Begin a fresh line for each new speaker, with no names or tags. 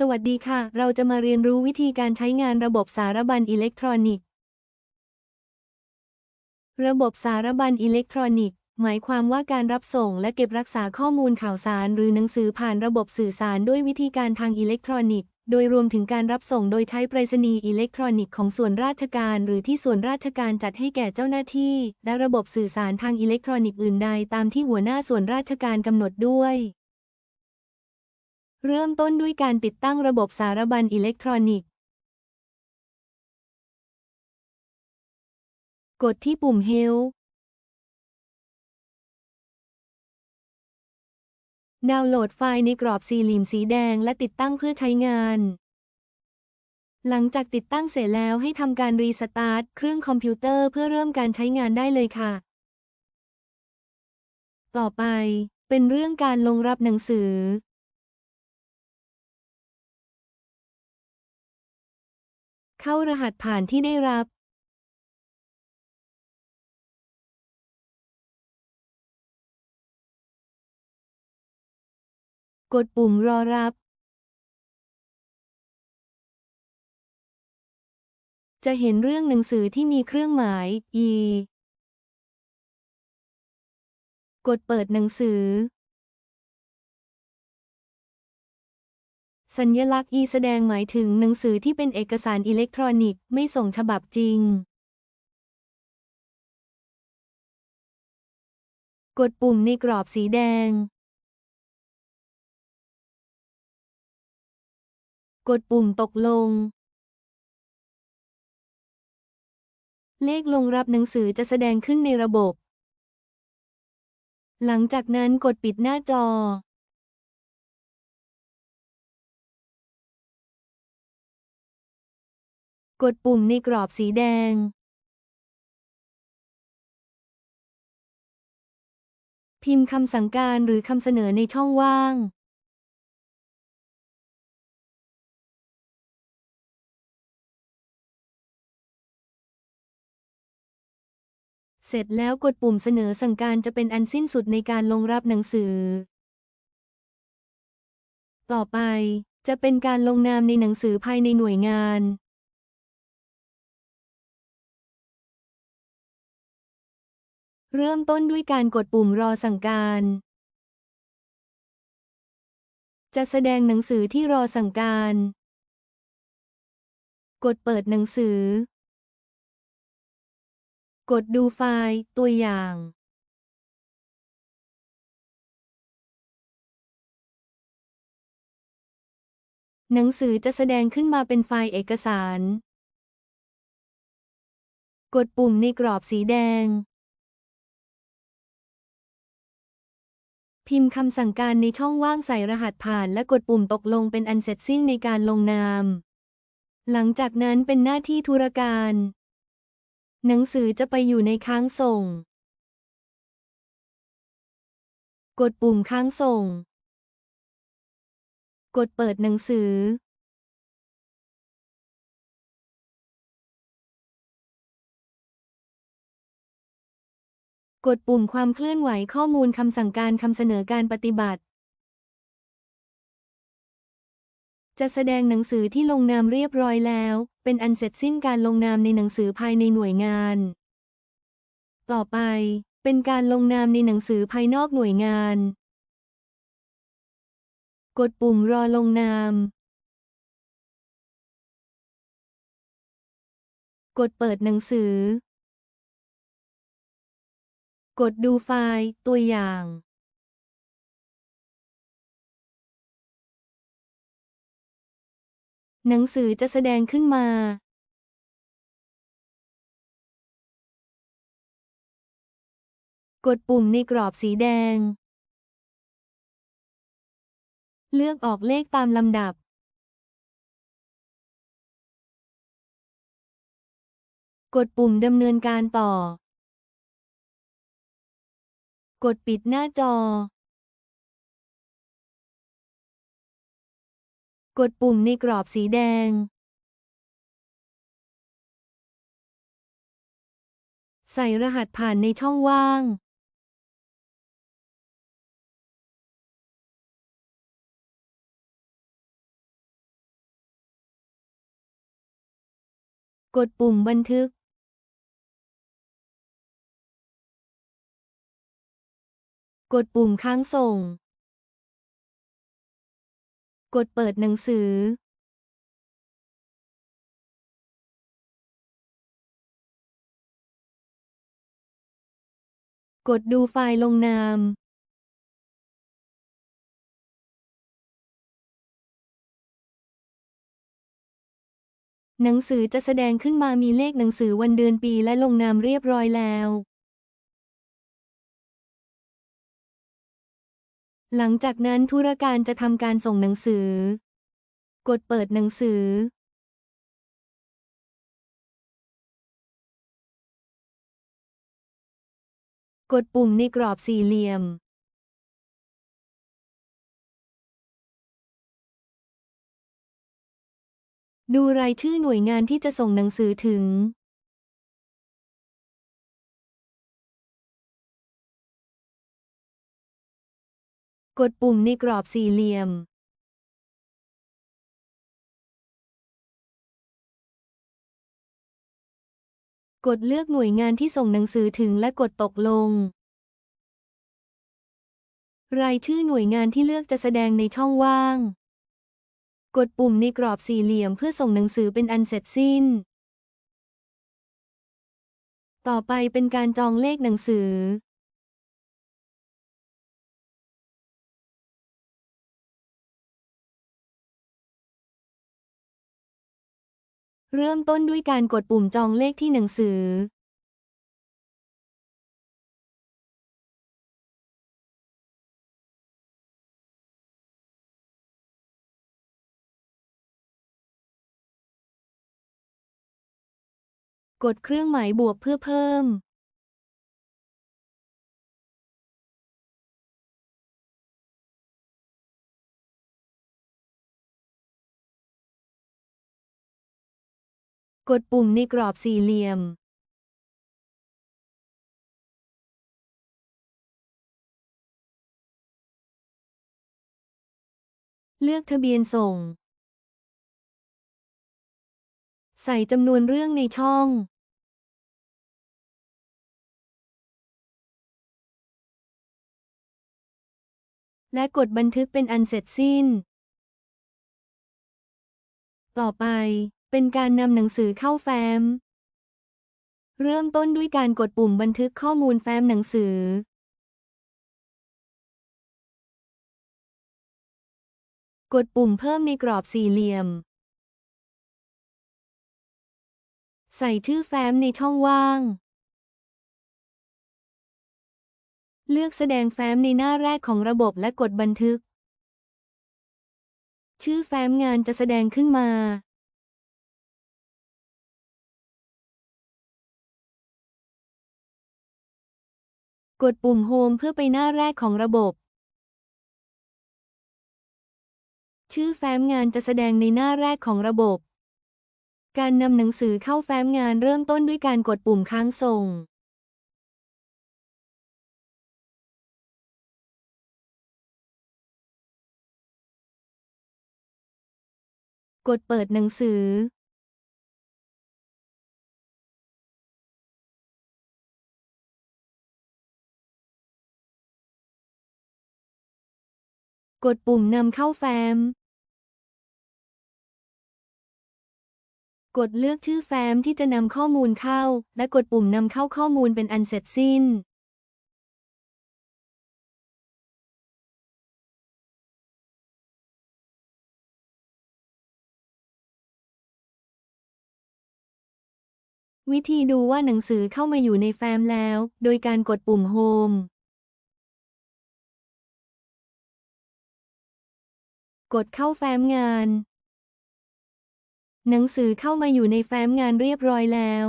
สวัสดีค่ะ เราจะมาเรียนรู้วิธีการใช้งานระบบสารบัญอิเล็กทรอนิกส์ ระบบสารบัญอิเล็กทรอนิกส์ หมายความว่าการรับส่งและเก็บรักษาข้อมูลข่าวสาร หรือหนังสือผ่านระบบสื่อสารด้วยวิธีการทางอิเล็กทรอนิกส์ โดยรวมถึงการรับส่งโดยใช้ไปรษณีย์อิเล็กทรอนิกส์ของส่วนราชการ หรือที่ส่วนราชการจัดให้แก่เจ้าหน้าที่ และระบบสื่อสารทางอิเล็กทรอนิกส์อื่นใดตามที่หัวหน้าส่วนราชการกำหนดด้วย เริ่มต้นด้วยการติดตั้งระบบสารบัญอิเล็กทรอนิกส์ กดที่ปุ่ม Help ดาวน์โหลดไฟล์ในกรอบสี่เหลี่ยมสีแดงและติดตั้งเพื่อใช้งาน หลังจากติดตั้งเสร็จแล้วให้ทำการรีสตาร์ทเครื่องคอมพิวเตอร์เพื่อเริ่มการใช้งานได้เลยค่ะ ต่อไปเป็นเรื่องการลงรับหนังสือ เข้ารหัสผ่านที่ได้รับกดปุ่มรอรับ จะเห็นเรื่องหนังสือที่มีเครื่องหมาย e กดเปิดหนังสือ สัญลักษณ์ e แสดงหมายถึงหนังสือที่เป็นเอกสารอิเล็กทรอนิกส์ไม่ส่งฉบับจริง กดปุ่มในกรอบสีแดง กดปุ่มตกลง เลขลงรับหนังสือจะแสดงขึ้นในระบบ หลังจากนั้นกดปิดหน้าจอ กดปุ่มในกรอบสีแดงพิมพ์คำสั่งการหรือคำเสนอในช่องว่าง เสร็จแล้วกดปุ่มเสนอสั่งการจะเป็นอันสิ้นสุดในการลงรับหนังสือ ต่อไปจะเป็นการลงนามในหนังสือภายในหน่วยงาน เริ่มต้นด้วยการกดปุ่มรอสั่งการ จะแสดงหนังสือที่รอสั่งการ กดเปิดหนังสือ กดดูไฟล์ตัวอย่าง หนังสือจะแสดงขึ้นมาเป็นไฟล์เอกสาร กดปุ่มในกรอบสีแดง พิมพ์คำสั่งการในช่องว่างใส่รหัสผ่านและกดปุ่มตกลงเป็นอันเสร็จสิ้นในการลงนาม หลังจากนั้นเป็นหน้าที่ธุรการ หนังสือจะไปอยู่ในค้างส่ง กดปุ่มค้างส่ง กดเปิดหนังสือ กดปุ่มความเคลื่อนไหวข้อมูลคำสั่งการคำเสนอการปฏิบัติ จะแสดงหนังสือที่ลงนามเรียบร้อยแล้ว เป็นอันเสร็จสิ้นการลงนามในหนังสือภายในหน่วยงาน ต่อไป เป็นการลงนามในหนังสือภายนอกหน่วยงาน กดปุ่มรอลงนาม กดเปิดหนังสือ กดดูไฟล์ตัวอย่าง หนังสือจะแสดงขึ้นมา กดปุ่มในกรอบสีแดง เลือกออกเลขตามลำดับกดปุ่มดำเนินการต่อ กดปิดหน้าจอ กดปุ่มในกรอบสีแดง ใส่รหัสผ่านในช่องว่าง กดปุ่มบันทึก กดปุ่มค้างส่ง กดเปิดหนังสือ กดดูไฟล์ลงนาม หนังสือจะแสดงขึ้นมามีเลขหนังสือวันเดือนปีและลงนามเรียบร้อยแล้ว หลังจากนั้นธุรการจะทำการส่งหนังสือ กดเปิดหนังสือ กดปุ่มในกรอบสี่เหลี่ยม ดูรายชื่อหน่วยงานที่จะส่งหนังสือถึง กดปุ่มในกรอบสี่เหลี่ยม กดเลือกหน่วยงานที่ส่งหนังสือถึงและกดตกลง รายชื่อหน่วยงานที่เลือกจะแสดงในช่องว่าง กดปุ่มในกรอบสี่เหลี่ยมเพื่อส่งหนังสือเป็นอันเสร็จสิ้น ต่อไปเป็นการจองเลขหนังสือ เริ่มต้นด้วยการกดปุ่มจองเลขที่หนังสือ กดเครื่องหมายบวกเพื่อเพิ่ม กดปุ่มในกรอบสี่เหลี่ยม เลือกทะเบียนส่ง ใส่จำนวนเรื่องในช่อง และกดบันทึกเป็นอันเสร็จสิ้น ต่อไป เป็นการนำหนังสือเข้าแฟ้ม เริ่มต้นด้วยการกดปุ่มบันทึกข้อมูลแฟ้มหนังสือ กดปุ่มเพิ่มในกรอบสี่เหลี่ยม ใส่ชื่อแฟ้มในช่องว่าง เลือกแสดงแฟ้มในหน้าแรกของระบบและกดบันทึก ชื่อแฟ้มงานจะแสดงขึ้นมา กดปุ่มโฮมเพื่อไปหน้าแรกของระบบ ชื่อแฟ้มงานจะแสดงในหน้าแรกของระบบ การนำหนังสือเข้าแฟ้มงานเริ่มต้นด้วยการกดปุ่มค้างส่ง กดเปิดหนังสือ กดปุ่มนำเข้าแฟ้ม กดเลือกชื่อแฟ้มที่จะนำข้อมูลเข้า และกดปุ่มนำเข้าข้อมูลเป็นอันเสร็จสิ้น วิธีดูว่าหนังสือเข้ามาอยู่ในแฟ้มแล้ว โดยการกดปุ่มโฮม กดเข้าแฟ้มงาน หนังสือเข้ามาอยู่ในแฟ้มงานเรียบร้อยแล้ว